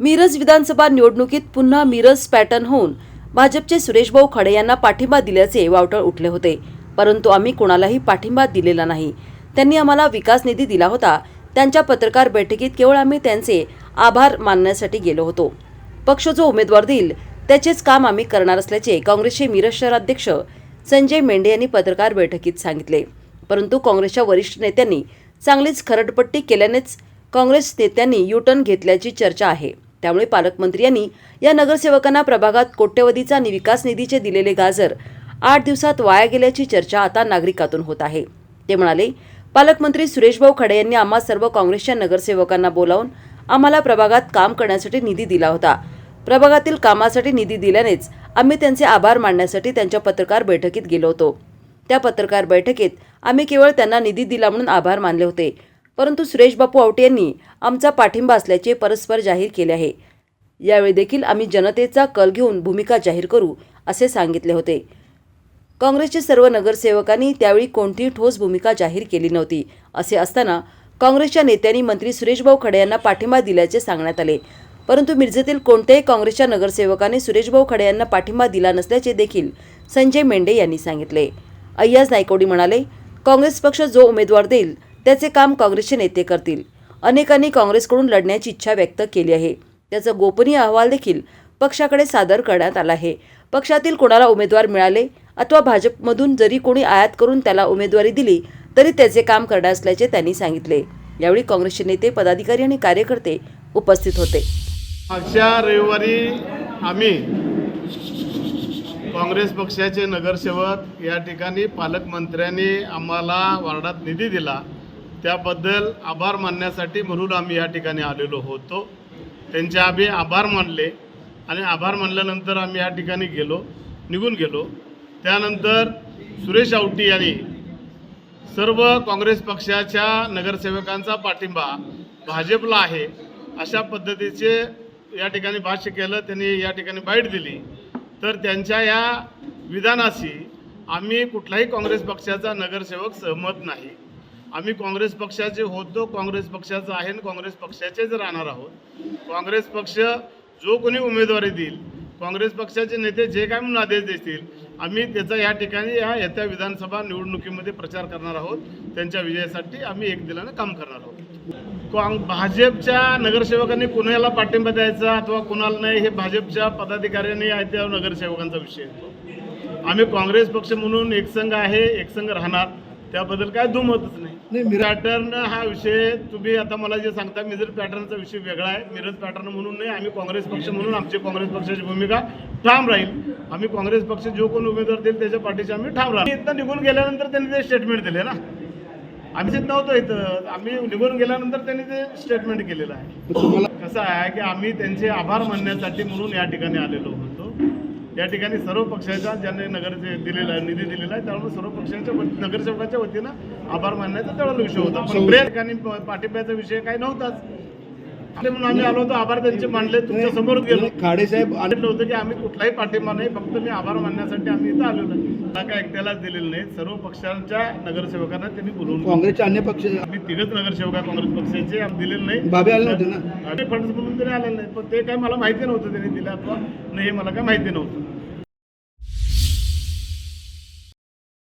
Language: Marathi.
मिरज विधानसभा निवडणुकीत पुन्हा मिरज पॅटर्न होऊन भाजपचे सुरेशभाऊ खडे यांना पाठिंबा दिल्याचे वावटळ उठले होते. परंतु आम्ही कोणालाही पाठिंबा दिलेला नाही. त्यांनी आम्हाला विकास निधी दिला होता. त्यांच्या पत्रकार बैठकीत केवळ आम्ही त्यांचे आभार मानण्यासाठी गेलो होतो. पक्ष जो उमेदवार देईल त्याचेच काम आम्ही करणार असल्याचे काँग्रेसचे मिरज शहराध्यक्ष संजय मेंढे यांनी पत्रकार बैठकीत सांगितले. परंतु काँग्रेसच्या वरिष्ठ नेत्यांनी चांगलीच खरडपट्टी केल्यानेच काँग्रेस नेत्यांनी युटर्न घेतल्याची चर्चा आहे. त्यामुळे पालकमंत्री यांनी या नगरसेवकांना प्रभागात कोट्यवधीचा विकास निधीचे दिलेले गाजर आठ दिवसात वाया गेल्याची चर्चा आता नागरिकातून होत आहे. ते म्हणाले पालकमंत्री सुरेशभाऊ खडे यांनी आम्हा सर्व काँग्रेसच्या नगरसेवकांना बोलावून आम्हाला प्रभागात काम करण्यासाठी निधी दिला होता. प्रभागातील कामासाठी निधी दिल्यानेच आम्ही त्यांचे आभार मानण्यासाठी त्यांच्या पत्रकार बैठकीत गेलो होतो. त्या पत्रकार बैठकीत आम्ही केवळ त्यांना निधी दिला म्हणून आभार मानले होते. परंतु सुरेश बापू आवटे यांनी आमचा पाठिंबा असल्याचे परस्पर जाहीर केले आहे. यावेळी देखील आम्ही जनतेचा कल घेऊन भूमिका जाहीर करू असे सांगितले होते. काँग्रेसचे सर्व नगरसेवकांनी त्यावेळी कोणतीही ठोस भूमिका जाहीर केली नव्हती असे असताना काँग्रेसच्या नेत्यांनी मंत्री सुरेशभाऊ खडे यांना पाठिंबा दिल्याचे सांगण्यात आले. परंतु मिरजेतील कोणत्याही काँग्रेसच्या नगरसेवकाने सुरेशभाऊ खडे यांना पाठिंबा दिला नसल्याचे देखील संजय मेंढे यांनी सांगितले. अय्याज नायकोडी म्हणाले काँग्रेस पक्ष जो उमेदवार देईल त्याचे काम काँग्रेसचे नेते करतील. अनेकांनी काँग्रेसकडून लढण्याची इच्छा व्यक्त केली आहे. त्याचा गोपनीय अहवाल देखील पक्षाकडे सादर करण्यात आला आहे. पक्षातील कोणाला उमेदवार मिळाले अथवा भाजपमधून जरी कोणी आयात करून त्याला उमेदवारी दिली तरी त्याचे काम करणार असल्याचे त्यांनी सांगितले. यावेळी काँग्रेसचे नेते पदाधिकारी आणि कार्यकर्ते उपस्थित होते. मागच्या रविवारी आम्ही काँग्रेस पक्षाचे नगरसेवक या ठिकाणी पालकमंत्र्यांनी आम्हाला वार्डात निधी दिला. त्याबद्दल आभार मानण्यासाठी म्हणून आम्ही या ठिकाणी आलेलो होतो. त्यांचे आम्ही आभार मानले आणि आभार मानल्यानंतर आम्ही या ठिकाणी गेलो निघून गेलो. त्यानंतर सुरेश आवटी यांनी सर्व काँग्रेस पक्षाच्या नगरसेवकांचा पाठिंबा भाजपला आहे अशा पद्धतीचे या ठिकाणी भाष्य केलं त्यांनी या ठिकाणी बाईट दिली. तर त्यांच्या या विधानाशी आम्ही कुठलाही काँग्रेस पक्षाचा नगरसेवक सहमत नाही. आम्ही काँग्रेस पक्षाचे होतो काँग्रेस पक्षाचं आहे आणि काँग्रेस पक्षाचेच राहणार आहोत. काँग्रेस पक्ष जो कोणी उमेदवारी देईल काँग्रेस पक्षाचे नेते जे काय म्हणून आदेश देतील आम्ही त्याचा या ठिकाणी या येत्या विधानसभा निवडणुकीमध्ये प्रचार करणार आहोत. त्यांच्या विजयासाठी आम्ही एक दिलानं काम करणार आहोत. काँग भाजपच्या नगरसेवकांनी कुणाला पाठिंबा द्यायचा अथवा कुणाला नाही हे भाजपच्या पदाधिकाऱ्यांनी आहे त्या नगरसेवकांचा विषय येतो आम्ही काँग्रेस पक्ष म्हणून एकसंघ आहे एकसंघ राहणार. त्याबद्दल काय दुमतच नाही. नाही, पॅटर्न हा विषय तुम्ही आता मला जे सांगता मिरज पॅटर्नचा विषय वेगळा आहे मिरज पॅटर्न म्हणून नाही आम्ही काँग्रेस पक्ष म्हणून आमची काँग्रेस पक्षाची भूमिका ठाम राहील. आम्ही काँग्रेस पक्ष जो कोण उमेदवार देईल त्याच्या पाठीशी आम्ही ठाम राहू. इथं निघून गेल्यानंतर त्यांनी ते स्टेटमेंट दिले ना. आम्ही नव्हतो इथं. आम्ही निघून गेल्यानंतर त्यांनी ते स्टेटमेंट केलेलं आहे. कसं आहे की आम्ही त्यांचे आभार मानण्यासाठी म्हणून या ठिकाणी आलेलो होतो या ठिकाणी सर्व पक्षाच्या ज्यांनी नगर दिलेला आहे निधी दिलेला आहे त्यामुळे सर्व पक्षांच्या नगरसेवकाच्या वतीनं आभार मानण्याचा त्यावेळेला विषय होता. पण ठिकाणी पाठिंब्याचा विषय काही नव्हताच. म्हणून आम्ही आलो होतो. आभार त्यांचे मानले. तुमच्यासमोर गेलो. खाडे साहेब सांगितलं होतं की आम्ही कुठलाही पाठिंबा नाही फक्त मी आभार मानण्यासाठी आम्ही इथं आलेलो आहे. मला काय एकट्यालाच दिलेलं नाही. सर्व पक्षांच्या नगरसेवकांना त्यांनी बोलवून काँग्रेसचे अन्य पक्ष आम्ही तिघच नगरसेवक आहे काँग्रेस पक्षाचे. आम्ही दिलेलं नाही. बाबे आले नव्हते ना? आणि फंड्स म्हणून तरी आलेलं नाही. पण ते काय मला माहिती नव्हतं त्यांनी दिलं अथवा नाही हे मला काय माहिती नव्हतं.